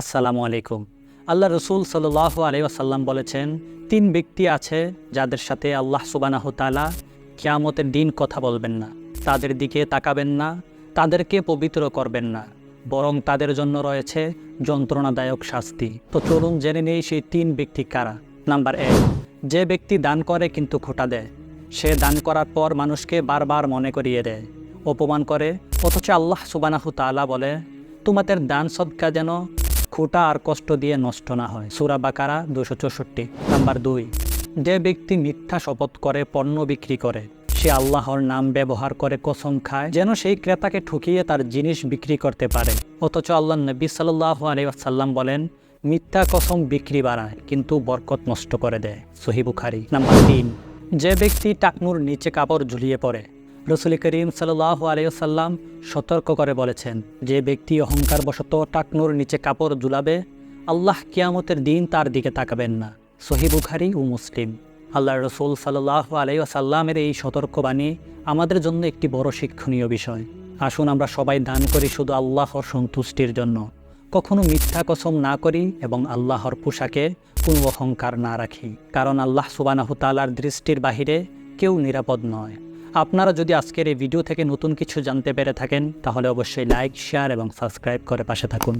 আসসালামু আলাইকুম। আল্লাহ রসুল সাল্লাহ আলাইসাল্লাম বলেছেন, তিন ব্যক্তি আছে যাদের সাথে আল্লাহ সুবানাহ তালা কিয়ামতের দিন কথা বলবেন না, তাদের দিকে তাকাবেন না, তাদেরকে পবিত্র করবেন না, বরং তাদের জন্য রয়েছে যন্ত্রণাদায়ক শাস্তি। তো চলুন জেনে নেই সেই তিন ব্যক্তি কারা। নাম্বার এক, যে ব্যক্তি দান করে কিন্তু খোটা দেয়। সে দান করার পর মানুষকে বারবার মনে করিয়ে দেয়, অপমান করে, অথচ আল্লাহ সুবানাহু তাআলা বলে, তোমাদের দান সদকা যেন খুঁটা আর কষ্ট দিয়ে নষ্ট না হয়। সুরা বাকারা দুশো চৌষট্টি, নাম্বার দুই। যে ব্যক্তি মিথ্যা শপথ করে, পণ্য বিক্রি করে, সে আল্লাহর নাম ব্যবহার করে, কসম খায়, যেন সেই ক্রেতাকে ঠকিয়ে তার জিনিস বিক্রি করতে পারে। অথচ আল্লাহ নবী সাল্লাহ আলাইসাল্লাম বলেন, মিথ্যা কসম বিক্রি বাড়ায়, কিন্তু বরকত নষ্ট করে দেয়। সহি বুখারি, নাম্বার তিন। যে ব্যক্তি টাকনুর নিচে কাপড় ঝুলিয়ে পড়ে রসুল করিম সাল্লাহ আলাইসাল্লাম সতর্ক করে বলেছেন, যে ব্যক্তি অহংকার বশত টাকনুর নিচে কাপড় ঝুলাবে, আল্লাহ কিয়ামতের দিন তার দিকে তাকাবেন না। সহি বুখারি ও মুসলিম। আল্লাহ রসুল সাল্লাহ আলাইসাল্লামের এই সতর্কবাণী আমাদের জন্য একটি বড় শিক্ষণীয় বিষয়। আসুন আমরা সবাই দান করি শুধু আল্লাহর সন্তুষ্টির জন্য। কখনো মিথ্যা কসম না করি এবং আল্লাহর পোশাকে কোনো অহংকার না রাখি। কারণ আল্লাহ সুবানাহু তালার দৃষ্টির বাহিরে কেউ নিরাপদ নয়। আপনারা যদি আজকের এই ভিডিও থেকে নতুন কিছু জানতে পেরে থাকেন, তাহলে অবশ্যই লাইক শেয়ার এবং সাবস্ক্রাইব করে পাশে থাকুন।